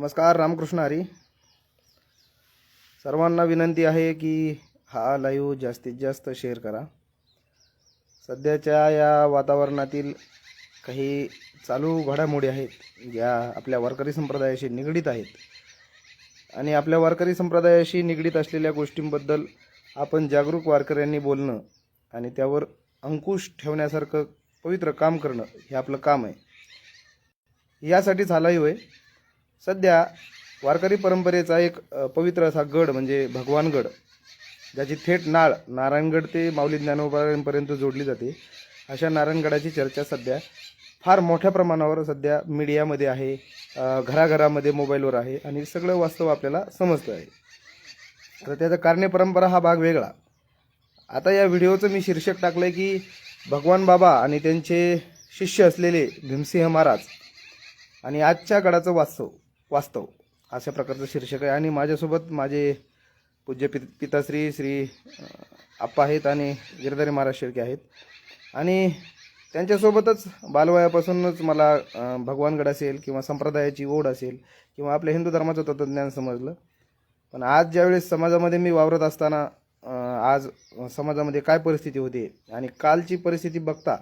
नमस्कार रामकृष्ण हरी. सर्वांना विनंती आहे की हा लाईव्ह जास्तीत जास्त शेअर करा. सध्याच्या या वातावरणातील काही चालू घडामोडी आहेत ज्या आपल्या वारकरी संप्रदायाशी निगडीत आहेत. आणि आपल्या वारकरी संप्रदायाशी निगडीत असलेल्या गोष्टींबद्दल आपण जागरूक वारकऱ्यांनी बोलणं आणि त्यावर अंकुश ठेवण्यासारखं पवित्र काम करणं हे आपलं काम आहे. यासाठीच हा लाईव्ह आहे सध्या वारकरी परंपरेचा एक पवित्र असा गड म्हणजे भगवानगड ज्याची थेट नाळ नारायणगड ते माऊली ज्ञानोबापर्यंत जोडली जाते अशा नारायणगडाची चर्चा सध्या फार मोठ्या प्रमाणावर सध्या मीडियामध्ये आहे घराघरामध्ये मोबाईलवर आहे आणि सगळं वास्तव आपल्याला समजतं आहे. तर त्याचा कारणे परंपरा हा भाग वेगळा. आता या व्हिडिओचं मी शीर्षक टाकलं आहे की भगवान बाबा आणि त्यांचे शिष्य असलेले भीमसिंह महाराज आणि आजच्या गडाचं वास्तव. वास्तव अशा प्रकारचं शीर्षक आहे. आणि माझ्यासोबत माझे पूज्य पि पिताश्री श्री आप्पा आहेत आणि गिरधारी महाराज शेळके आहेत. आणि त्यांच्यासोबतच बालवयापासूनच मला भगवानगड असेल किंवा संप्रदायाची ओढ असेल किंवा आपल्या हिंदू धर्माचं तत्त्वज्ञान समजलं. पण आज ज्यावेळेस समाजामध्ये मी वावरत असताना आज समाजामध्ये काय परिस्थिती होती आणि कालची परिस्थिती बघता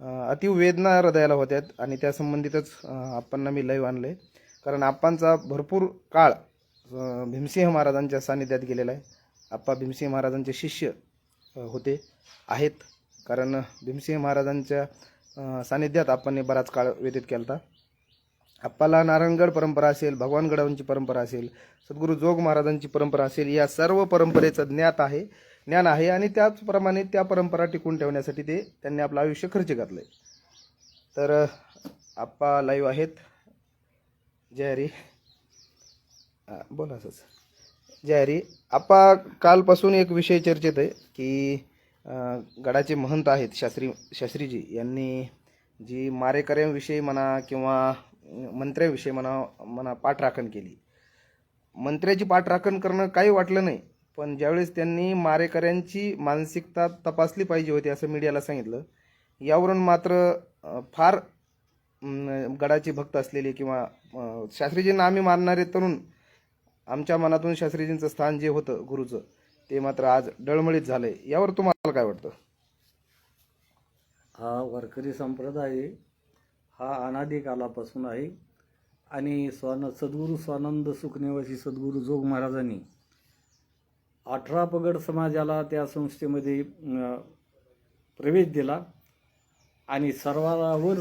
अतिवेदना अति वेदना हृदयाला होत्यात आणि त्या संबंधितच मी लाईव्ह आणलं आहे कारण आप्पांचा भरपूर काळ भीमसिंह महाराजांच्या सानिध्यात गेलेला आहे. आप्पा भीमसिंह महाराजांचे शिष्य होते आहेत. कारण भीमसिंह महाराजांच्या सानिध्यात आप्पांनी बराच काळ व्यतीत केला होता आप्पाला नारायणगड परंपरा असेल भगवानगडांची परंपरा असेल सद्गुरू जोग महाराजांची परंपरा असेल या सर्व परंपरेचं ज्ञात आहे ज्ञान आहे आणि त्याचप्रमाणे त्या परंपरा टिकून ठेवण्यासाठी ते त्यांनी आपलं आयुष्य खर्च घातलं आहे तर आप्पा लाईव्ह आहेत. जय हरी बोला असंच. जय आपा आप्पा कालपासून एक विषय चर्चेत आहे की गडाचे महंत आहेत शास्त्री शास्त्रीजी यांनी जी मारेकऱ्यांविषयी म्हणा किंवा मंत्र्याविषयी म्हणा म्हणा पाठराखण केली. मंत्र्याची पाठराखण करणं काही वाटलं नाही पण ज्यावेळेस त्यांनी मारेकऱ्यांची मानसिकता तपासली पाहिजे होती असं मीडियाला सांगितलं यावरून मात्र फार गडाचे भक्त असलेले किंवा शास्त्रीजींना आम्ही मानणारे तरुण आमच्या मनातून शास्त्रीजींचं स्थान जे होतं गुरुचं ते मात्र आज डळमळीत झालंय. यावर तुम्हाला काय वाटतं? हा वारकरी संप्रदाय हा अनादी कालापासून आहे. आणि स्वान सद्गुरू स्वानंद सुखनेवासी सद्गुरू जोग महाराजांनी अठरा पगड समाजाला त्या संस्थेमध्ये प्रवेश दिला. आणि सर्वांवर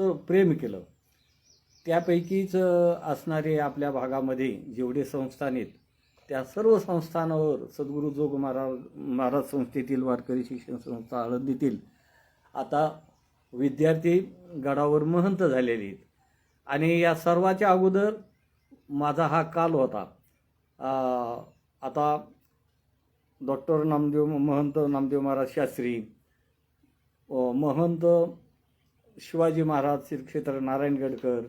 प्रेम केलं. त्यापैकीच असणारे आपल्या भागामध्ये जेवढे संस्थान आहेत त्या सर्व संस्थानावर सद्गुरू जोग महाराज महाराज संस्थेतील वारकरी शिक्षण संस्था आळंदीतील आता विद्यार्थी गडावर महंत झालेले आहेत. आणि या सर्वाच्या अगोदर माझा हा काल होता. आ, आता डॉक्टर नामदेव महंत नामदेव महाराज शास्त्री महंत शिवाजी महाराज श्री क्षेत्र नारायणगडकर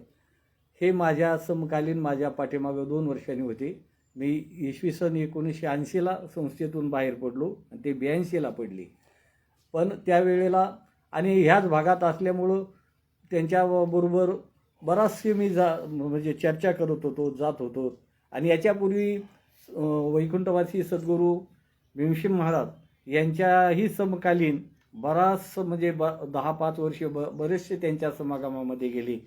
हे माझ्या समकालीन माझ्या पाठीमागं दोन वर्षांनी होते. मी इसवी सन एकोणीसशे ऐंशीला संस्थेतून बाहेर पडलो आणि ते ब्याऐंशीला पडली. पण त्यावेळेला आणि ह्याच भागात असल्यामुळं त्यांच्याबरोबर बराचशी मी जा म्हणजे चर्चा करत होतो जात होतो. आणि याच्यापूर्वी वैकुंठवासी सद्गुरू भीमसिंह महाराज यांच्याही समकालीन बराच म्हणजे ब दहा पाच वर्ष ब बरेचसे त्यांच्या समागमामध्ये गेले.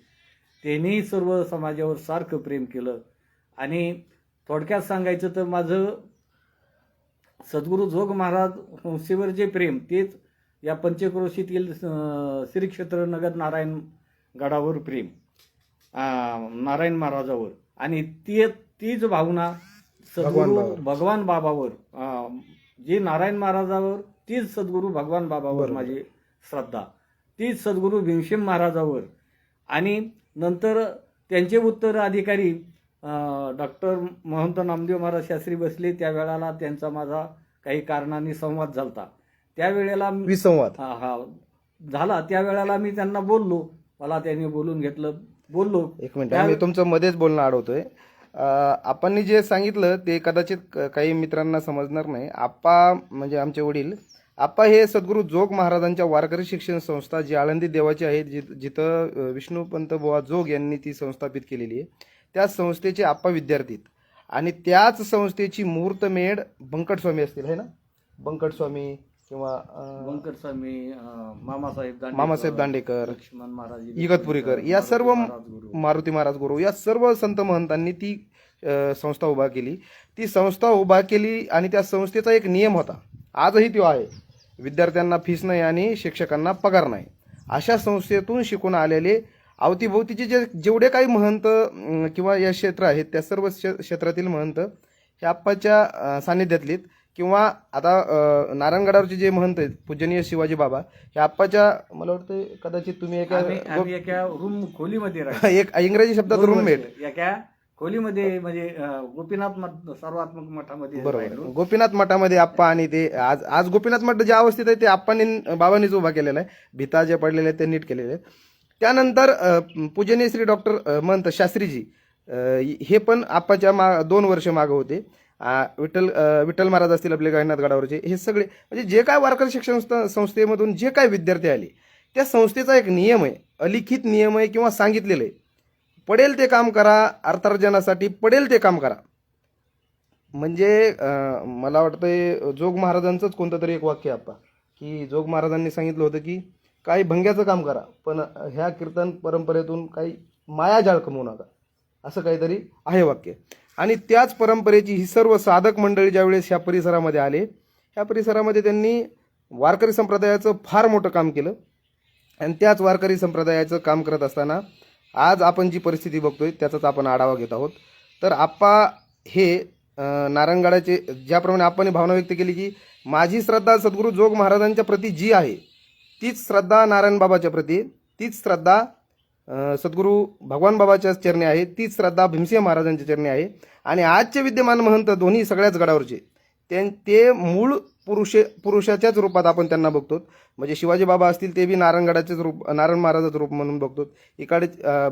त्यांनीही सर्व समाजावर सारखं प्रेम केलं. आणि थोडक्यात सांगायचं तर माझं सद्गुरू जोग महाराज संस्थेवर जे प्रेम तेच या पंचक्रोशीतील श्री क्षेत्र नगर नारायण गडावर प्रेम नारायण महाराजावर. आणि ती तीच भावना सद्गुरू. भगवान बाबावर. जी नारायण महाराजावर तीच सद्गुरू भगवान बाबावर. माझी श्रद्धा. तीच सद्गुरू भीमसेन महाराजावर. आणि नंतर त्यांचे उत्तराधिकारी डॉक्टर महंत नामदेव महाराज शास्त्री बसले. त्यावेळेला त्यांचा माझा काही कारणांनी संवाद झालता. त्यावेळेला मी- विसंवाद. हा हा. झाला. त्यावेळेला मी त्यांना बोललो. मला त्यांनी बोलून घेतलं. बोललो. एक मिनिट मी तुमचं मध्येच बोलणं अडवतोय. आपण जे सांगितलं ते कदाचित काही मित्रांना समजणार नाही. आप्पा म्हणजे आमचे वडील आप्पा हे सद्गुरू जोग महाराजांच्या वारकरी शिक्षण संस्था जी आळंदी देवाची आहे जि जिथं विष्णुपंत बुवा जोग यांनी ती संस्थापित केलेली आहे. त्या संस्थेचे आप्पा विद्यार्थी आहेत. आणि त्याच संस्थेची मुहूर्तमेढ बंकट स्वामी असतील है ना? बंकट स्वामी किंवा अं, व्यंकट स्वामी अं, मामासाहेब दांडेकर मामासाहेब दांडेकर लक्ष्मण महाराज इगतपुरीकर या सर्व मारुती महाराज गुरु या सर्व संत महंतांनी ती संस्था उभा केली. ती संस्था उभा केली आणि त्या संस्थेचा एक नियम होता. आजही तो आहे. विद्यार्थ्यांना फीस नाही आणि शिक्षकांना पगार नाही. अशा संस्थेतून शिकून आलेले अवतीभोवतीचे जे जेवढे काही महंत किंवा या क्षेत्र आहेत त्या सर्व क्षे- क्षेत्रातील महंत हे आप्पाच्या सान्निध्यातलीत किंवा आता नारायणगडावरचे जे महंत आहेत पूजनीय शिवाजी बाबा हे आप्पाच्या मला वाटतं कदाचित तुम्ही एका एका रूम खोलीमध्ये एक इंग्रजी शब्दात रूममेट एका खोलीमध्ये म्हणजे गोपीनाथ मठ सर्वात्मक मठामध्ये बरोबर. राहिलो. गोपीनाथ मठामध्ये आप्पा आणि ते आज आज गोपीनाथ मठ ज्या अवस्थेत आहे ते आप्पांनी बाबांनीच उभा केलेला आहे. भिता जे पडलेले आहेत ते नीट केलेले आहेत. त्यानंतर अ, पूजनीय श्री डॉक्टर अ, महंत शास्त्रीजी अ, हे पण आप्पाच्या मा दोन वर्ष मागं होते. आ, विठ्ठल अ, विठ्ठल महाराज असतील आपले गायनाथ गडावरचे हे सगळे म्हणजे जे काय वारकरी शिक्षण संस्था- संस्थेमधून जे काय विद्यार्थी आले त्या संस्थेचा एक नियम आहे अलिखित नियम आहे किंवा सांगितलेलं आहे. पडेल ते काम करा अर्थार्जनासाठी पडेल ते काम करा. म्हणजे मला वाटतंय जोग महाराजांचंच कोणतं तरी एक वाक्य आहे की जोग महाराजांनी सांगितलं होतं की काही भंग्याचं काम करा पण ह्या कीर्तन परंपरेतून काही मायाजाळ कमवू नका. असं काहीतरी आहे वाक्य. आणि त्याच परंपरेची ही सर्व साधक मंडळी ज्यावेळेस ह्या परिसरामध्ये आले ह्या परिसरामध्ये त्यांनी वारकरी संप्रदायाचं फार मोठं काम केलं. आणि त्याच वारकरी संप्रदायाचं काम करत असताना आज आपण जी परिस्थिती बघतोय त्याचाच आपण आढावा घेत आहोत. तर आप्पा हे नारायणगडाचे ज्याप्रमाणे आपण भावना व्यक्त केली की माझी श्रद्धा सद्गुरू जोग महाराजांच्या प्रती जी आहे तीच श्रद्धा नारायण बाबाच्या प्रती तीच श्रद्धा सद्गुरू भगवान बाबाच्या चरणी आहे तीच श्रद्धा भीमसिंह महाराजांच्या चरणी आहे. आणि आजचे विद्यमान महंत दोन्ही सगळ्याच गडावरचे त्यां ते मूळ पुरुषे पुरुषाच्याच रूपात आपण त्यांना बघतो. म्हणजे शिवाजी बाबा असतील ते बी नारायणगडाचेच रूप नारायण महाराजाचं रूप म्हणून बघतो. इकडे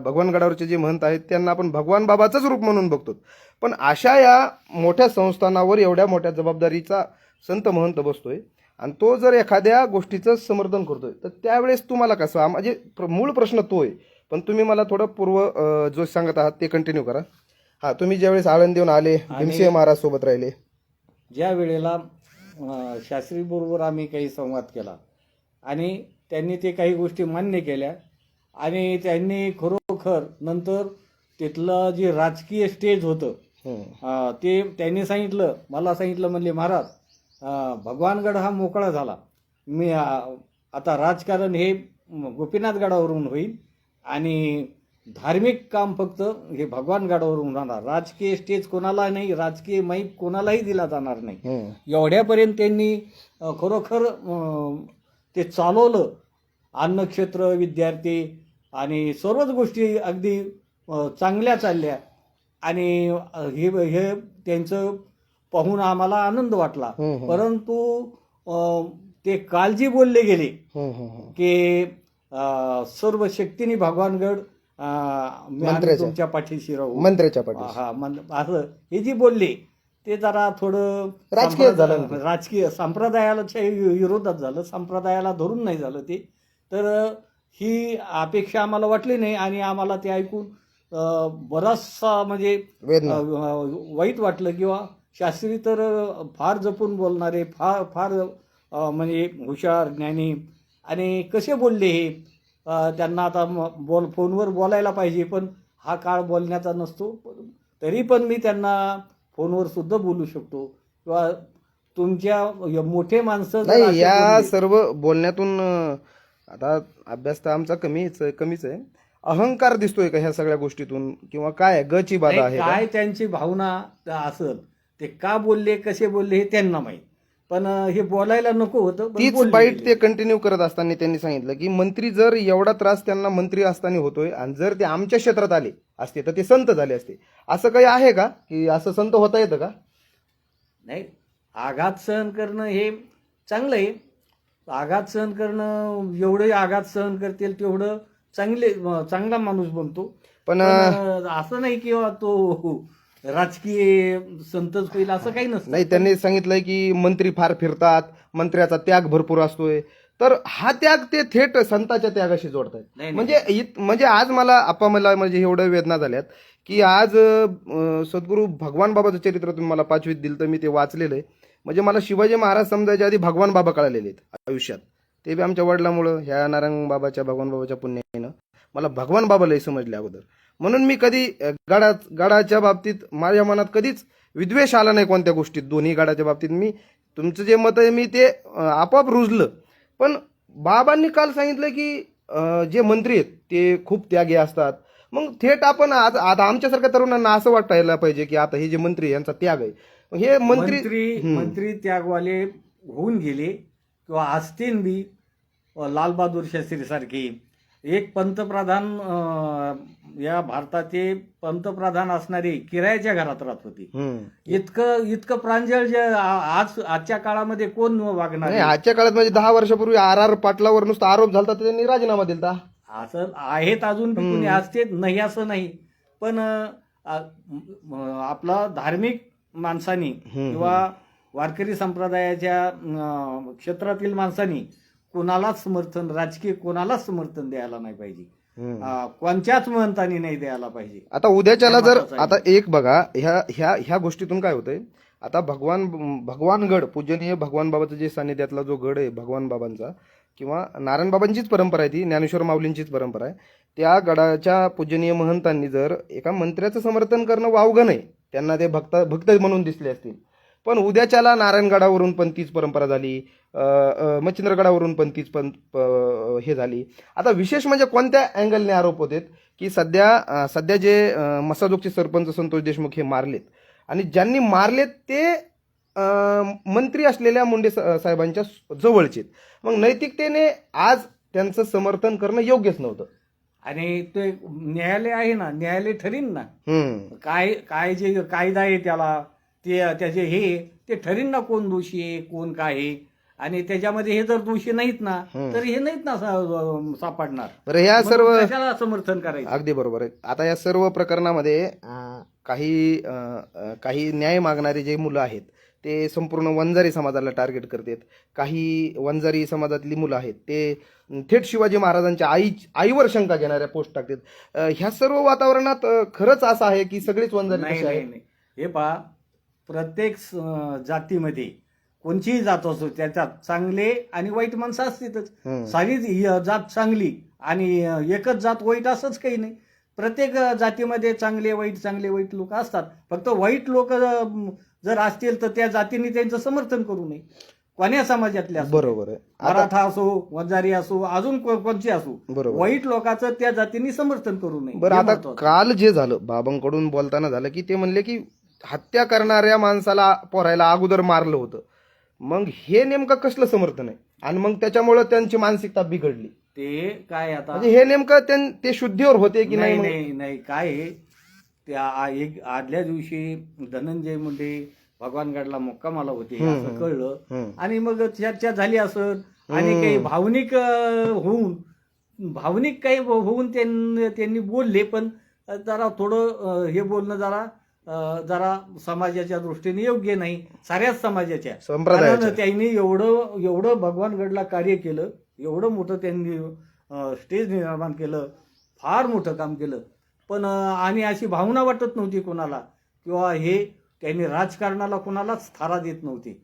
भगवानगडावरचे जे महंत आहेत त्यांना आपण भगवान बाबाचंच रूप म्हणून बघतो. पण अशा या मोठ्या संस्थानावर एवढ्या मोठ्या जबाबदारीचा संत महंत बसतोय. आणि तो जर एखाद्या गोष्टीचं समर्थन करतोय तर त्यावेळेस तुम्हाला कसं म्हणजे प्र- मूळ प्रश्न तो आहे. पण तुम्ही मला थोडं पूर्व जो सांगत आहात ते कंटिन्यू करा. हा तुम्ही ज्यावेळेस आळंदीहून आले भीमसिंह महाराज सोबत राहिले. ज्या वेळेला अं, शास्त्री बरोबर आम्ही काही संवाद केला आणि त्यांनी ते काही गोष्टी मान्य केल्या आणि त्यांनी खरोखर नंतर तिथलं जे राजकीय स्टेज होतं. अं, ते त्यांनी सांगितलं मला सांगितलं म्हणले महाराज भगवानगड हा मोकळा झाला मी आता राजकारण हे गोपीनाथगडावरून होईल आणि धार्मिक काम फक्त हे भगवानगडावरून राहणार राजकीय स्टेज कोणाला नाही राजकीय माहीत कोणालाही दिला जाणार नाही हम्म. एवढ्यापर्यंत त्यांनी खरोखर ते चालवलं अन्नक्षेत्र विद्यार्थी आणि सर्वच गोष्टी अगदी चांगल्या चालल्या आणि हे हे त्यांचं पाहून आम्हाला आनंद वाटला हम्म, हम्म. परंतु ते कालजी बोलले गेले. की सर्व शक्तीने भगवानगड मंत्र्याच्या. तुमच्या पाठीशी राहू. मंत्र्याच्या पाठी हा मन असं हे जी बोलले ते जरा थोडं राजकीय झालं ना. राजकीय संप्रदायाला विरोधात झालं संप्रदायाला धरून नाही झालं ते. तर ही अपेक्षा आम्हाला वाटली नाही आणि आम्हाला ते ऐकून अं, बराचसा म्हणजे वेदना. अं, वाईट वाटलं किंवा शास्त्री तर फार जपून बोलणारे फार फार अं, म्हणजे हुशार ज्ञानी आणि कसे बोलले हे? त्यांना आता बोल फोनवर बोलायला पाहिजे पण हा काळ बोलण्याचा नसतो. तरी पण मी त्यांना फोनवर सुद्धा बोलू शकतो. किंवा तुमच्या मोठे माणसं नाही या सर्व बोलण्यातून आता अभ्यास तर आमचा कमीच कमीच आहे. अहंकार दिसतोय का ह्या सगळ्या गोष्टीतून? किंवा काय? गची बाधा आहे? काय त्यांची भावना असेल ते का बोलले कसे बोलले हे त्यांना माहीत. पण हे बोलायला नको होतं पण तीच बोलले बाईट गेले. ते कंटिन्यू करत असताना त्यांनी सांगितलं की मंत्री जर एवढा त्रास त्यांना मंत्री असताना होतोय आणि जर ते आमच्या क्षेत्रात आले असते तर ते संत झाले असते. असं काही आहे का? की असं संत होता येतं का? नाही आघात सहन करणं हे चांगलं आहे. आघात सहन करणं जेवढे आघात सहन करतील तेवढं चांगले चांगला माणूस बनतो. पण पण, अं, असं नाही किंवा तो राजकीय संतच होईल असं काही नसतं. नाही त्यांनी सांगितलंय की मंत्री फार फिरतात मंत्र्याचा त्याग भरपूर असतोय. तर हा त्याग ते थेट संताच्या त्यागाशी जोडतायत. नाही, म्हणजे इत- म्हणजे आज मला आप्पा मला म्हणजे एवढ्या वेदना झाल्यात की आज अं, सद्गुरू भगवान बाबाचं चरित्र तुम्ही मला पाचवीत दिलं तर मी ते वाचलेलं आहे म्हणजे मला शिवाजी महाराज समजायच्या आधी भगवान बाबा कळालेले आहेत आयुष्यात. ते बी आमच्या वडिलामुळं ह्या नारायण बाबाच्या भगवान बाबाच्या पुण्यानं मला भगवान बाबा लय समजले अगोदर. म्हणून मी कधी गडा गडाच्या बाबतीत माझ्या मनात कधीच विद्वेष आला नाही कोणत्या गोष्टीत. दोन्ही गडाच्या बाबतीत मी तुमचं जे मत आहे मी ते आपोआप रुजलं. पण बाबांनी काल सांगितलं की जे मंत्री आहेत ते खूप त्यागी असतात. मग थेट आपण आज आता आमच्यासारख्या तरुणांना असं वाटायला पाहिजे की आता हे जे मंत्री यांचा त्याग आहे. हे मंत्री मंत्री मंत्री त्यागवाले होऊन गेले किंवा असतील बी लालबहादूर शास्त्री सारखे. एक पंतप्रधान या भारताचे पंतप्रधान असणारे किरायाच्या घरात राहत होते. इतकं इतकं प्रांजळ जे आज आजच्या काळामध्ये कोण वागणार? नाही? आजच्या काळात म्हणजे दहा वर्षापूर्वी आर आर पाटलावर नुसता आरोप झाला तर त्यांनी राजीनामा दिला असं आहेत अजून बी कुणी असते नाही असं नाही. पण अ, आ- म- आपला धार्मिक माणसानी किंवा वारकरी संप्रदायाच्या अ, क्षेत्रातील माणसानी कोणालाच समर्थन राजकीय कोणालाच समर्थन द्यायला नाही पाहिजे. कोणत्याच महंतानी नाही द्यायला पाहिजे. आता उद्याच्याला जर. आता एक बघा ह्या ह्या ह्या गोष्टीतून काय होतंय? आता भगवान भगवानगड पूजनीय भगवान बाबाचं जे सानिध्यातला जो गड आहे भगवान बाबांचा किंवा नारायण बाबांचीच परंपरा आहे ती ज्ञानेश्वर माऊलींचीच परंपरा आहे त्या गडाच्या पूजनीय महंतांनी जर एका मंत्र्याचं समर्थन करणं वावगं नाही त्यांना ते भक्त भक्त म्हणून दिसले असतील पण उद्याच्याला नारायणगडावरून पण तीच परंपरा झाली. मच्छिंद्रगडावरून पण तीच पण हे झाली. आता विशेष म्हणजे कोणत्या अँगलने आरोप होते की सध्या सध्या जे मसाजोगचे सरपंच संतोष देशमुख हे मारलेत आणि ज्यांनी मारलेत ते मंत्री असलेल्या मुंडे साहेबांच्या जवळचे मग नैतिकतेने आज त्यांचं समर्थन करणं योग्यच नव्हतं. आणि ते न्यायालय आहे ना न्यायालय ठरीन ना. काय काय जे कायदा आहे त्याला ते त्याचे हे ते ठरीन ना कोण दोषी आहे कोण काय आहे? आणि त्याच्यामध्ये हे जर दोषी नाहीत ना तर हे नाहीत ना सा- सापडणार. बरं ह्या मग सर्व कशाला समर्थन करायचं? अगदी बरोबर आहे. आता या सर्व प्रकरणामध्ये अं, काही अं, अं, काही न्याय मागणारे जे मुलं आहेत ते संपूर्ण वंजारी समाजाला टार्गेट करतात. काही वंजारी समाजातली मुलं आहेत ते थेट शिवाजी महाराजांच्या आई आईवर शंका घेणाऱ्या पोस्ट टाकतात. अं, ह्या सर्व वातावरणात अं, खरंच असं आहे की सगळीच वंजारी नाही. हे पहा प्रत्येक जातीमध्ये कोणचीही जात असो त्याच्यात चांगले आणि वाईट माणसं असतातच. सारीच जात चांगली आणि एकच जात वाईट असंच काही नाही. प्रत्येक जातीमध्ये चांगले वाईट चांगले वाईट लोक असतात. फक्त वाईट लोक जर असतील तर त्या जातीने त्यांचं समर्थन करू नये. कोण्या समाजातले असो. बरोबर मराठा असो वंजारी असो अजून को- कोणचे असो. बरोबर. वाईट लोकांचं त्या जातीने समर्थन करू नये. बरं आता. काल जे झालं बाबांकडून बोलताना झालं की ते म्हणले की हत्या करणाऱ्या माणसाला पोरायला अगोदर मारलं होतं. मग हे नेमकं कसलं समर्थन आहे? आणि मग त्याच्यामुळं त्यांची मानसिकता बिघडली. ते काय आता? म्हणजे हे नेमकं त्यां- ते शुद्धीवर होते की नाही नाही मग? नाही नाही. काय आहे, त्या आ- एक आदल्या दिवशी धनंजय मुंडे भगवानगडला मुक्कामाला होते असं कळलं. हम्म. आणि मग चर्चा झाली असं. आणि काही भावनिक अं, होऊन भावनिक काही होऊन त्यांनी त्यांनी बोलले पण जरा थोडं अं, हे बोलणं जरा जरा समाजाच्या दृष्टीने योग्य नाही. साऱ्याच समाजाच्या. संप्रदायाच्या. कारण त्यांनी एवढं एवढं भगवानगडला कार्य केलं एवढं मोठं त्यांनी अं, स्टेज निर्माण केलं फार मोठं काम केलं. पण अं, आणि अशी भावना वाटत नव्हती कोणाला किंवा हे त्यांनी राजकारणाला कोणालाच थारा देत नव्हते.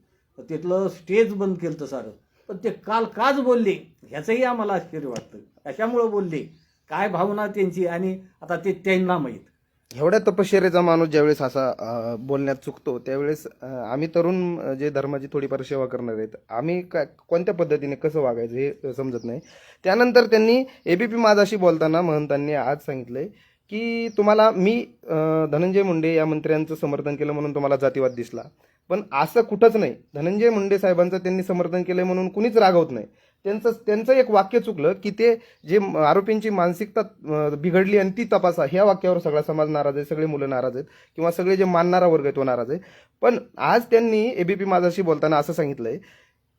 तिथलं स्टेज बंद केलं तर सारं. पण ते काल काच बोलले ह्याचंही आम्हाला आश्चर्य वाटतं. कशामुळं बोलले काय भावना त्यांची आणि आता ते त्यांना माहीत. एवढ्या तपश्चर्याचा माणूस ज्यावेळेस असा बोलण्यात चुकतो त्यावेळेस आम्ही तरुण जे धर्माची थोडीफार सेवा करणार आहेत आम्ही काय कोणत्या पद्धतीने कसं वागायचं हे समजत नाही. त्यानंतर त्यांनी ए बी पी माझाशी बोलताना महंतांनी आज सांगितलंय की तुम्हाला मी धनंजय मुंडे या मंत्र्यांचं समर्थन केलं म्हणून तुम्हाला जातीवाद दिसला. पण असं कुठंच नाही. धनंजय मुंडे साहेबांचं त्यांनी समर्थन केलं म्हणून कुणीच रागवत नाही. त्यांचं त्यांचं एक वाक्य चुकलं की ते जे आरोपींची मानसिकता बिघडली आणि ती तपासा ह्या वाक्यावर सगळा समाज नाराज आहे सगळे मुलं नाराज आहेत किंवा सगळे जे मानणारा वर्ग आहे तो नाराज आहे. पण आज त्यांनी एबीपी माझाशी बोलताना असं सांगितलंय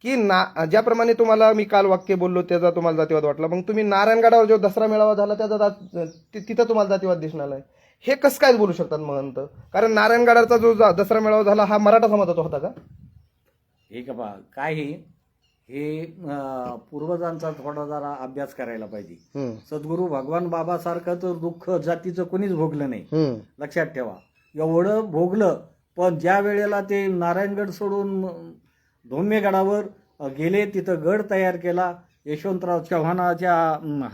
की ना ज्याप्रमाणे तुम्हाला मी काल वाक्य बोललो त्याचा तुम्हाला जातीवाद वाटला. मग तुम्ही नारायणगडावर जो दसरा मेळावा झाला त्याचा जा- तिथं तुम्हाला जातीवाद दिसणार आहे हे कसं काय बोलू शकतात महंत? कारण नारायणगडाचा जो जा- दसरा मेळावा झाला हा मराठा समाजाचा होता का? हे का बा काय हे? हे पूर्वजांचा थोडा जरा अभ्यास करायला पाहिजे. सद्गुरू भगवान बाबासारखं तर दुःख जातीचं कोणीच भोगलं नाही. लक्षात ठेवा. एवढं भोगलं पण ज्या वेळेला ते नारायणगड सोडून धोम्यगडावर गेले तिथं गड तयार केला यशवंतराव चव्हाणाच्या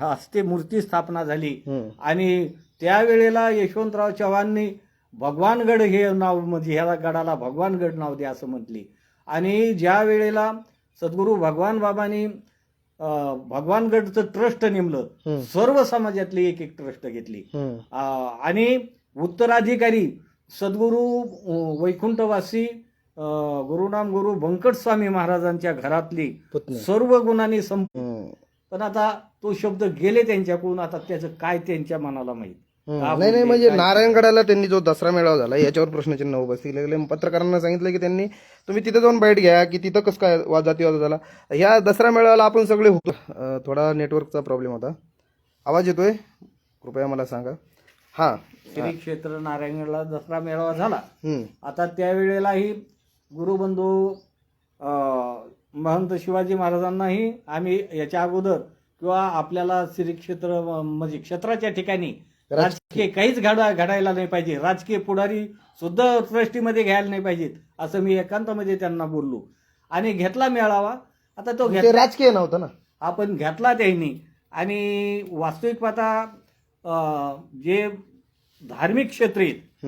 हस्ते मूर्ती स्थापना झाली. आणि त्यावेळेला यशवंतराव चव्हाणनी भगवानगड हे नाव म्हणजे ह्या गडाला भगवानगड नाव द्या असं म्हटली. आणि ज्या वेळेला सद्गुरू भगवान बाबांनी भगवानगडचं ट्रस्ट नेमलं. सर्व समाजातली एक एक ट्रस्ट घेतली आणि उत्तराधिकारी सद्गुरू वैकुंठवासी गुरुनाम गुरु बंकट स्वामी महाराजांच्या घरातली. सर्व गुणांनी संप. पण आता तो शब्द गेले त्यांच्याकडून आता त्याचं काय त्यांच्या मनाला माहीत नाही नाही म्हणजे नारायणगडाला त्यांनी जो दसरा मेळावा झाला याच्यावर प्रश्नचिन्ह उपस्थित केले पत्रकारांना सांगितलं की त्यांनी तुम्ही तिथे जाऊन बाईट घ्या की तिथं कसं काय वाद जातीवाद झाला. ह्या दसरा मेळाव्याला आपण सगळे होतो. थोडा नेटवर्कचा प्रॉब्लेम होता. आवाज येतोय? कृपया मला सांगा. हां. श्री क्षेत्र नारायणगडला दसरा मेळावा झाला. आता त्यावेळेलाही गुरुबंधू महंत शिवाजी महाराजांनाही आम्ही याच्या अगोदर किंवा आपल्याला श्री क्षेत्र म्हणजे क्षेत्राच्या ठिकाणी राजकीय. काहीच घडा घडायला नाही पाहिजे. राजकीय पुढारी सुद्धा ट्रस्टीमध्ये घ्यायला नाही पाहिजेत असं मी एकांतामध्ये त्यांना बोललो. आणि घेतला मेळावा. आता तो घेतला ते राजकीय नव्हतं ना. आपण घेतला त्यांनी. आणि वास्तविक पाहता जे धार्मिक क्षेत्र आहेत.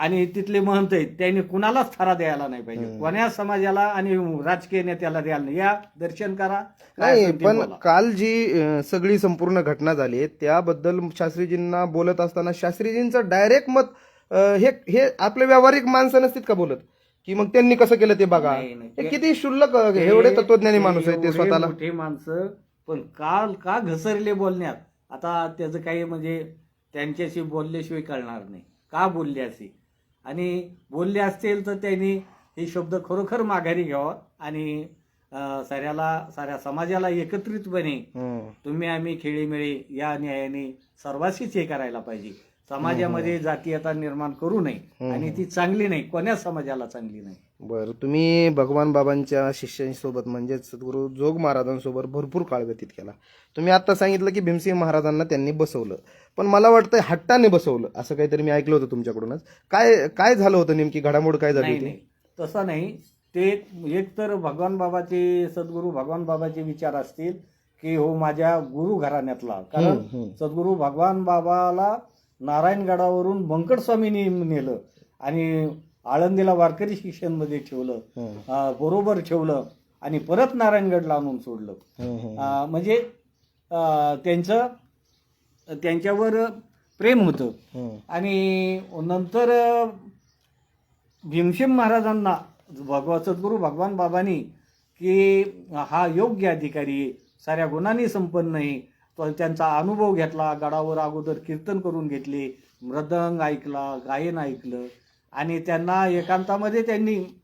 आणि तिथले महंत आहेत त्यांनी कुणालाच थारा द्यायला नाही पाहिजे. कोण्या समाजाला आणि राजकीय नेत्याला द्यायला नाही. या दर्शन करा काय नाही असेल ते पण बोला. काल जी अं, सगळी संपूर्ण घटना झाली आहे, त्याबद्दल शास्त्रीजींना बोलत असताना शास्त्रीजींचं डायरेक्ट मत अं, हे हे आपले व्यावहारिक माणसं नसतील का बोलत? की मग त्यांनी कसं केलं ते बघा? नाही, नाही. हे किती शुल्लक अं, एवढे तत्वज्ञानी माणूस आहे ते एवढे स्वतःला. मोठे माणसं पण काल का घसरले बोलण्यात? आता त्याचं काही म्हणजे त्यांच्याशी बोलल्याशिवाय कळणार नाही. का बोलले असे? आणि बोलले असतील तर त्यांनी हे शब्द खरोखर माघारी घ्यावा आणि साऱ्याला साऱ्या समाजाला एकत्रितपणे. तुम्ही आम्ही खेळीमेळी या न्यायाने सर्वांशीच हे करायला पाहिजे समाजामध्ये जातीयता निर्माण करू नये आणि ती चांगली नाही कोण्याच समाजाला चांगली नाही? बरं तुम्ही भगवान बाबांच्या शिष्यांसोबत म्हणजेच सद्गुरू जोग महाराजांसोबत भरपूर काळ व्यतीत केला. तुम्ही आता सांगितलं की भीमसिंह महाराजांना त्यांनी बसवलं. पण मला वाटतं हट्टाने बसवलं असं काहीतरी मी ऐकलं होतं तुमच्याकडूनच. काय काय झालं होतं नेमकी? घडामोड काय झाली नाही होती? तसं नाही. ते एक तर भगवान बाबाचे सद्गुरू भगवान बाबाचे विचार असतील की हो माझ्या गुरु घराण्यातला. कारण. सद्गुरू भगवान बाबाला नारायणगडावरून बंकट स्वामींनी नेलं आणि आळंदीला वारकरी शिक्षणमध्ये ठेवलं बरोबर ठेवलं आणि परत नारायणगडला आणून सोडलं. म्हणजे त्यांचं त्यांच्यावर प्रेम होतं. आणि नंतर भीमसेन महाराजांना भगवा सद्गुरू भगवान बाबांनी की हा योग्य अधिकारी साऱ्या गुणांनी संपन्न आहे त्यांचा अनुभव घेतला गडावर अगोदर कीर्तन करून घेतले मृदंग ऐकला गायन ऐकलं आणि त्यांना एकांतामध्ये त्यांनी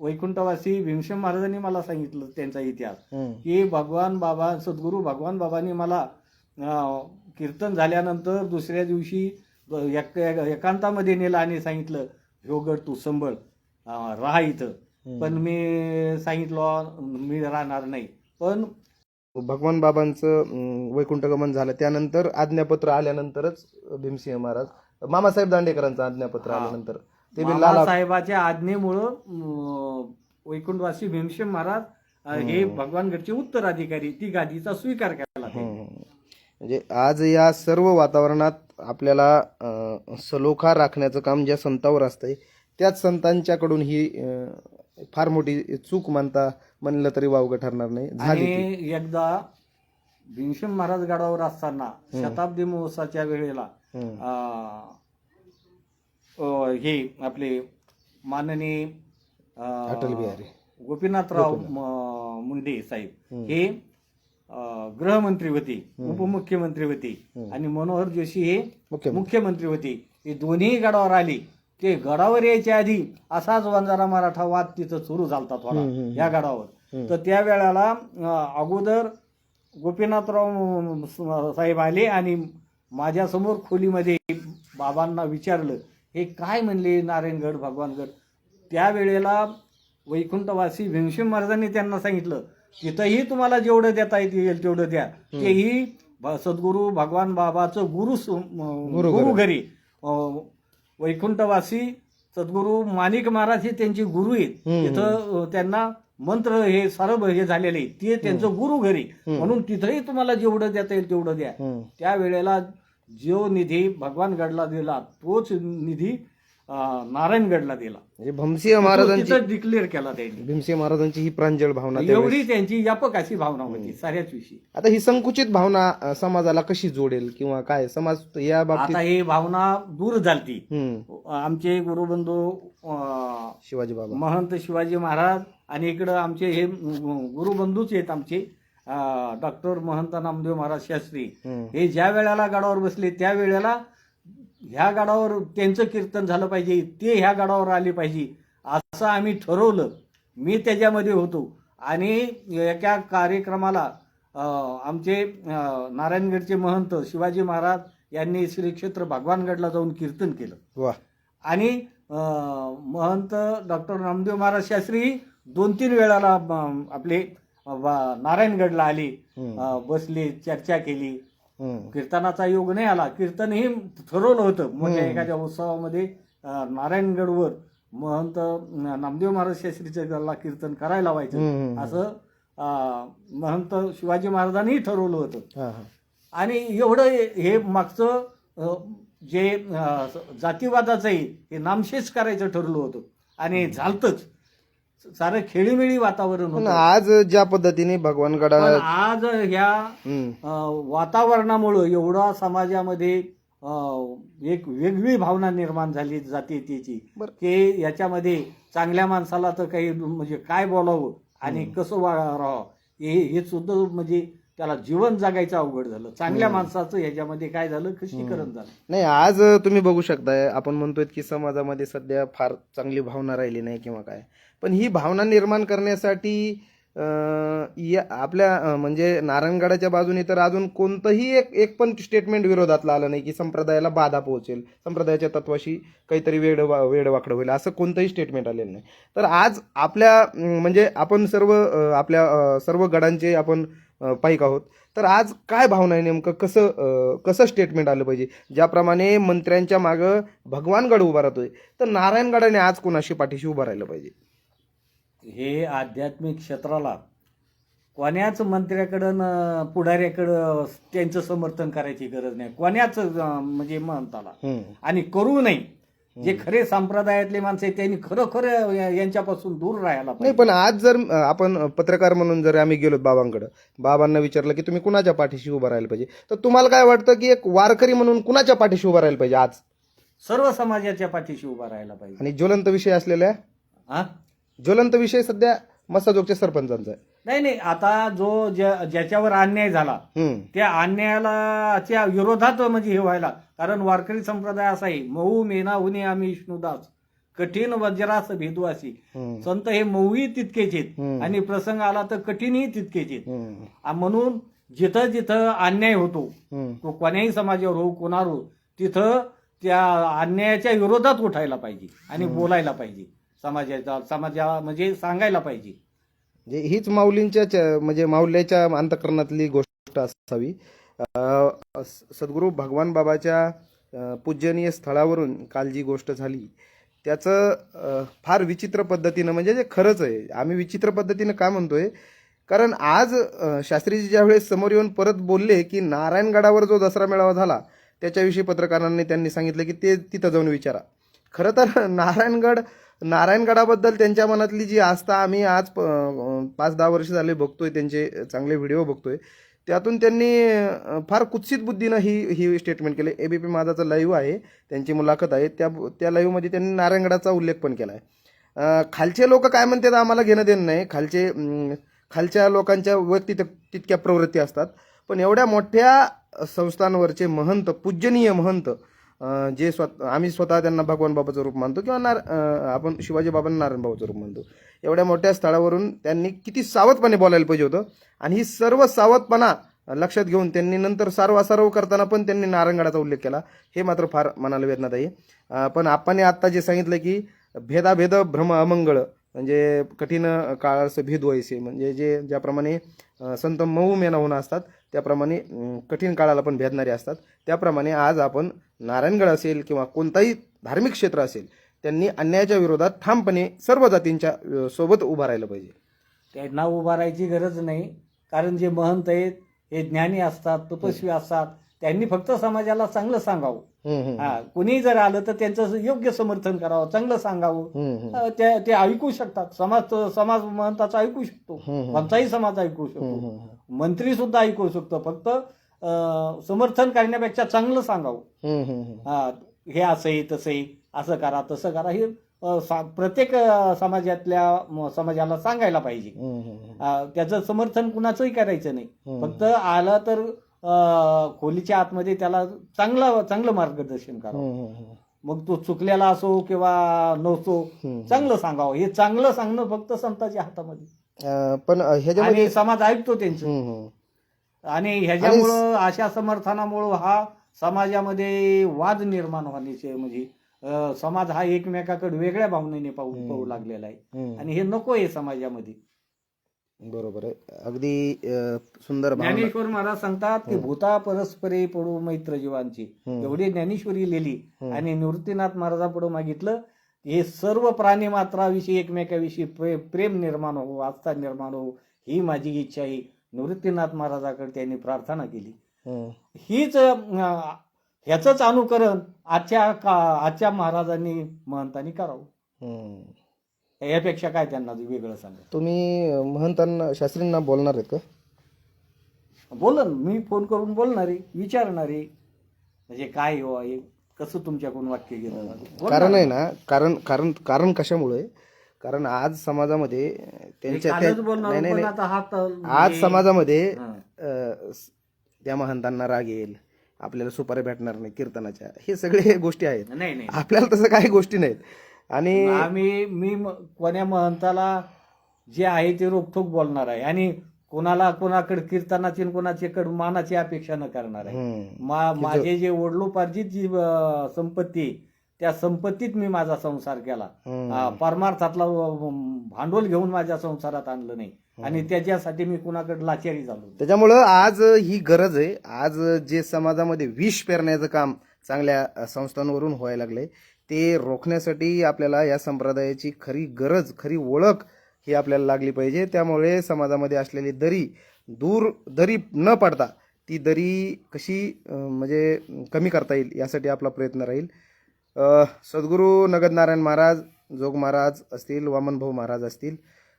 वैकुंठवासी भीमसेन महाराजांनी मला सांगितलं त्यांचा इतिहास. की भगवान बाबा सद्गुरू भगवान बाबांनी मला कीर्तन झाल्यानंतर दुसऱ्या दिवशी एक- एक- एकांतामध्ये नेलं आणि सांगितलं ह्यो तू संभळ राहा इथं. पण मी सांगितलं मी राहणार नाही. पण भगवान बाबांचं वैकुंठगमन झालं त्यानंतर आज्ञापत्र आल्यानंतरच भीमसिंह महाराज मामासाहेब दांडेकरांचं आज्ञापत्र. आल्यानंतर ते बी लाला साहेबाच्या आज्ञेमुळं वैकुंठवासी भीमसेन महाराज हे भगवानगडचे उत्तराधिकारी ती गादीचा स्वीकार केला. म्हणजे आज या सर्व वातावरणात आपल्याला सलोखा राखण्याचं काम ज्या संतावर असतंय त्याच संतांच्याकडून ही फार मोठी चूक मानता म्हणलं तरी वावगं ठरणार नाही. झाली ती. आणि एकदा भीमसेन महाराज गडावर असताना शताब्दी महोत्सवाच्या वेळेला हम्म. अं, अं, हे आपले माननीय अं, अटल बिहारी. गोपीनाथराव म- मुंडे साहेब हे अं, गृहमंत्री होते उपमुख्यमंत्री होते आणि मनोहर जोशी हे मुख्य मुख्यमंत्री होते. हे दोन्ही गडावर आले. ते गडावर यायच्या आधी असाच वंजारा मराठा वाद तिथं सुरू झालता थोडा या गडावर. तर त्या वेळेला अं, अगोदर गोपीनाथराव साहेब आले आणि माझ्यासमोर खोलीमध्ये बाबांना विचारलं हे काय म्हणले नारायणगड भगवानगड? त्यावेळेला वैकुंठवासी भीमसेन महाराजांनी त्यांना सांगितलं तिथंही तुम्हाला जेवढं देता येईल तेवढं द्या. तेही सद्गुरू भगवान बाबाचं गुरु गुरु घरी. वैकुंठवासी सद्गुरू माणिक महाराज हे त्यांचे गुरु आहेत. तिथं त्यांना मंत्र हे सारं हे झालेले. ते त्यांचं गुरु घरी म्हणून तिथंही तुम्हाला जेवढं देता येईल तेवढं द्या हम्म. त्या वेळेला जो निधी भगवान गडला दिला तोच निधी नारायणगडला दिला. म्हणजे भीमसिंह महाराजांची तिथं डिक्लेअर केला त्यांनी. भीमसिंह महाराजांची ही प्रांजळ भावना त्यावेळेस. एवढी त्यांची व्यापक अशी भावना होती साऱ्याच विषयी. आता ही संकुचित भावना अ, समाजाला कशी जोडेल किंवा काय? समाज या बाबतीत आता ही भावना दूर झालती. हम्म. आमचे गुरुबंधू अं, शिवाजी बाबा. महंत शिवाजी महाराज आणि इकडं आमचे हे गुरुबंधूच आहेत आमचे. डॉक्टर महंत नामदेव महाराज शास्त्री. हम्म. हे ज्या वेळेला गडावर बसले त्या वेळेला ह्या गडावर त्यांचं कीर्तन झालं पाहिजे ते ह्या गडावर आले पाहिजे असं आम्ही ठरवलं. मी त्याच्यामध्ये होतो. आणि एका कार्यक्रमाला आमचे नारायणगडचे महंत शिवाजी महाराज यांनी श्री क्षेत्र भगवानगडला जाऊन कीर्तन केलं. आणि महंत डॉक्टर रामदेव महाराज शास्त्री दोन तीन वेळाला आपले नारायणगडला आले. बसले चर्चा केली. कीर्तनाचा योग नाही आला कीर्तन हे ठरवलं होतं. मोठ्या एखाद्या उत्सवामध्ये नारायणगडवर महंत नामदेव महाराज शास्त्रीचं गल्ला कीर्तन करायला हम्म. असं महंत शिवाजी महाराजांनी ठरवलं होतं. आणि एवढं हे मागचं जे अ, जातीवादाचं आहे हे नामशेष करायचं ठरलं होतं. आणि झालतच. सारं खेळीमेळी वातावरण होतं. आज ज्या पद्धतीने भगवान गडा आज ह्या वातावरणामुळं एवढा समाजामध्ये एक वेगळी भावना निर्माण झाली जातीयतेची बरं. की याच्यामध्ये चांगल्या माणसाला तर काही म्हणजे काय बोलावं आणि कसं राहावं हे हे सुद्धा म्हणजे त्याला जीवन जगायचं अवघड झालं. चांगल्या माणसाचं ह्याच्यामध्ये काय झालं? खच्चीकरण झालं. नाही आज तुम्ही बघू शकताय आपण म्हणतोय की समाजामध्ये सध्या फार चांगली भावना राहिली नाही किंवा काय. पण ही भावना निर्माण करण्यासाठी या आपल्या म्हणजे नारायणगडाच्या बाजूने तर अजून कोणतंही एक एक पण स्टेटमेंट विरोधातलं आलं नाही की संप्रदायाला बाधा पोहोचेल संप्रदायाच्या तत्वाशी काहीतरी वेड वेडवाकडं होईल असं कोणतंही स्टेटमेंट आलेलं नाही. तर आज आपल्या म्हणजे आपण सर्व आपल्या सर्व गडांचे आपण अं, पाईक आहोत. तर आज काय भावना आहे नेमकं? कसं कसं स्टेटमेंट आलं पाहिजे? ज्याप्रमाणे मंत्र्यांच्या मागं भगवानगड उभा राहतोय तर नारायणगडाने आज कोणाशी पाठीशी उभं राहिलं पाहिजे? हे आध्यात्मिक क्षेत्राला कोण्याच मंत्र्याकडं पुढाऱ्याकडं त्यांचं समर्थन करायची गरज नाही. कोण्याच म्हणजे म्हणताला. आणि करू नाही जे खरे संप्रदायातले माणसं आहेत त्यांनी खरोखर यांच्यापासून दूर राहायला नाही पण आज जर आपण पत्रकार म्हणून जर आम्ही गेलो बाबांकडे बाबांना विचारलं की तुम्ही कुणाच्या पाठीशी उभं राहायला पाहिजे? तर तुम्हाला काय वाटतं की एक वारकरी म्हणून कुणाच्या पाठीशी उभं राहायला पाहिजे आज? सर्व समाजाच्या पाठीशी उभा राहायला पाहिजे. आणि ज्वलंत विषय असलेल्या? हा ज्वलंत विषय सध्या मसाजोगच्या सरपंचांचा आहे नाही नाही आता जो ज्या- ज्याच्यावर अन्याय झाला हम्म. त्या अन्यायाला त्या विरोधात म्हणजे हे व्हायला कारण वारकरी संप्रदाय असा आहे मऊ मेना हुने आम्ही विष्णुदास कठीण वज्रास भेदवासी हम्म. संत हे मऊही तितकेच आहेत हम्म. आणि प्रसंग आला तर कठीणही तितकेच आहेत हम्म. आ, म्हणून जिथं जिथं अन्याय होतो हम्म. तो कोण्याही समाजावर हो कोणावर हो तिथं त्या अन्यायाच्या विरोधात उठायला पाहिजे आणि बोलायला पाहिजे समाजाचा समाजा म्हणजे सांगायला पाहिजे. म्हणजे हीच माऊलींच्या च- म्हणजे माऊल्याच्या अंतकरणातली गोष्ट असावी. अं, सद्गुरू भगवान बाबाच्या पूजनीय स्थळावरून काल जी गोष्ट झाली त्याचं फार विचित्र पद्धतीनं म्हणजे जे खरंच आहे आम्ही विचित्र पद्धतीनं का म्हणतोय कारण आज अं, शास्त्रीजी ज्यावेळेस समोर येऊन परत बोलले की नारायणगडावर जो दसरा मेळावा झाला त्याच्याविषयी पत्रकारांनी त्यांनी सांगितलं की ते तिथं जाऊन विचारा. खरं तर नारायणगड नारायणगडाबद्दल त्यांच्या मनातली जी आस्था आम्ही आज प- पाच दहा वर्ष झाले बघतोय त्यांचे चांगले व्हिडिओ बघतोय. त्यातून त्यांनी फार कुत्सित बुद्धीनं ही ही स्टेटमेंट केली. ए बी पी माझाचं लाईव्ह आहे त्यांची मुलाखत आहे. त्या त्या लाईव्हमध्ये त्यांनी नारायणगडाचा उल्लेख पण केला आहे खालचे लोक काय म्हणतात आम्हाला घेणं देणं नाही. खालचे खालच्या लोकांच्या व्यक्ती तितक्या प्रवृत्ती असतात. पण एवढ्या मोठ्या संस्थांवरचे महंत पूजनीय महंत जे स्वत आम्ही स्वतः त्यांना भगवान बाबाचं रूप मानतो किंवा नार आपण शिवाजी बाबांना नारायण बाबाचं रूप मानतो. एवढ्या मोठ्या स्थळावरून त्यांनी किती सावधपणे बोलायला पाहिजे होतं. आणि ही सर्व सावधपणा लक्षात घेऊन त्यांनी नंतर सारवासारव करताना पण त्यांनी नारायणगडाचा उल्लेख केला. हे मात्र फार मनाला वेदनादायी आहे. पण आपण आत्ता जे सांगितलं की भेदाभेद भ्रम अमंगळ म्हणजे कठीण काळाचं भेद व्हायचे. म्हणजे जे ज्याप्रमाणे संत मऊ मेना होणं असतात त्याप्रमाणे कठीण काळाला पण भेदणारे असतात. त्याप्रमाणे आज आपण नारायणगड असेल किंवा कोणताही धार्मिक क्षेत्र असेल त्यांनी अन्यायाच्या विरोधात ठामपणे सर्व जातींच्या सोबत उभं राहिलं पाहिजे. त्यांना उभारायची गरज नाही. कारण जे महंत आहेत हे ज्ञानी असतात तपस्वी असतात त्यांनी फक्त समाजाला चांगलं सांगावं. हा कुणी जर आलं तर त्यांचं योग्य समर्थन करावं चांगलं सांगावं. ते ते ऐकू शकतात. समाज समाज महंताचा ऐकू शकतो. कोणताही समाज ऐकू शकतो. मंत्री सुद्धा ऐकू शकतो. फक्त समर्थन करण्यापेक्षा चांगलं सांगावं. हा, हे असंही तसंही असं करा तसं करा. हे प्रत्येक समाजातल्या समाजाला सांगायला पाहिजे. त्याचं समर्थन कुणाचंही करायचं नाही. फक्त आलं तर खोलीच्या आतमध्ये त्याला चांगलं चांगलं मार्गदर्शन करावं. मग तो चुकलेला असो किंवा नसो. चांगलं सांगावं हे चांगलं सांगणं फक्त संतांच्या हातामध्ये पण ह्याच्यामध्ये समाज ऐकतो त्यांचं. आणि ह्याच्यामुळं अशा समर्थनामुळं हा समाजामध्ये वाद निर्माण होण्याचे म्हणजे समाज हा एकमेकाकडे वेगळ्या भावनेने पाहू पाहू लागलेला आहे. आणि हे नको आहे समाजामध्ये बरोबर आहे अगदी अं, सुंदर भावना ज्ञानेश्वर महाराज सांगतात की भूता परस्परे पडू मैत्र जीवांची हम्म. एवढी ज्ञानेश्वरी लिहिली हम्म. आणि निवृत्तीनाथ महाराजापुढे मागितलं हे सर्व प्राणी मात्राविषयी एकमेकाविषयी प्रे- प्रेम निर्माण हो आस्था निर्माण हो ही माझी इच्छा आहे निवृत्तीनाथ महाराजाकडे त्यांनी प्रार्थना केली. हीच अं, ह्याचंच अनुकरण आजच्या का आजच्या महाराजांनी महंतांनी करावं. यापेक्षा काय त्यांना वेगळं सांगा. तुम्ही महंतांना शास्त्रींना बोलणार आहेत का? बोलन मी फोन करून बोलणार आहे विचारणार. म्हणजे काय हो आहे कसं तुमच्याकडून वाक्य घेतलं? बोलणार. कारण आहे ना कारण कारण कारण कशामुळे? कारण आज समाजामध्ये त्यांच्या कालच त्या- बोलणार नाही नाही पण नाही. आता हात आज समाजामध्ये हां. अं, स- त्या महंतांना राग येईल आपल्याला सुपारी भेटणार नाही कीर्तनाच्या. हे सगळे गोष्टी आहेत. नाही नाही. आपल्याला तसं काही गोष्टी नाहीत. आणि आम्ही मी म- कोण्या महंताला जे आहे ते रोखोक बोलणार आहे आणि कोणाला कोणाकडे कीर्तनाची आणि कोणाच्याकडे मानाची अपेक्षा न करणार आहे हम्म. मा माझे जे वडलोपार्जित जी अं, संपत्ती आहे, त्या संपत्तीत मी माझा संसार केला हम्म. अं, परमार्थातला अं, भांडवल घेऊन माझ्या संसारात आणलं नाही आणि त्याच्यासाठी मी कुणाकडे लाचारी झालो नाही. त्याच्यामुळं आज ही गरज आहे आज जे समाजामध्ये विष पेरण्याचं काम चांगल्या संस्थांवरून व्हायला लागले ते रोखण्यासाठी आपल्याला या संप्रदायाची खरी गरज खरी ओळख ही आपल्याला लागली पाहिजे. त्यामुळे समाजामध्ये असलेली दरी दूर दरी न पाडता ती दरी कशी म्हणजे कमी करता येईल यासाठी आपला प्रयत्न राहील. सद्गुरू नगदनारायण महाराज जोग महाराज असतील वामनभाऊ महाराज असतील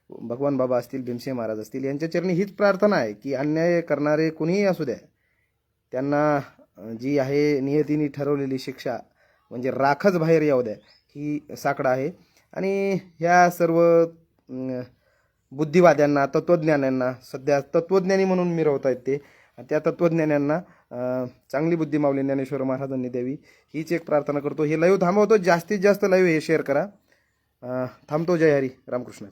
भगवान बाबा असतील भीमसिंह महाराज असतील यांच्या चरणी हीच प्रार्थना आहे की अन्याय करणारे कुणीही असू द्या. त्यांना जी आहे नियतीने ठरवलेली शिक्षा म्हणजे राखच बाहेर येऊ द्या. ही साकडं आहे. आणि ह्या सर्व बुद्धिवाद्यांना तत्त्वज्ञानांना सध्या तत्त्वज्ञानी म्हणून मिरवत आहेत ते. त्या तत्त्वज्ञानांना चांगली बुद्धी मावली ज्ञानेश्वर महाराजांनी द्यावी. हीच एक प्रार्थना करतो. हे लाईव्ह थांबवतो. जास्तीत जास्त लाईव्ह हे शेअर करा. थांबतो. जय हरी. रामकृष्ण.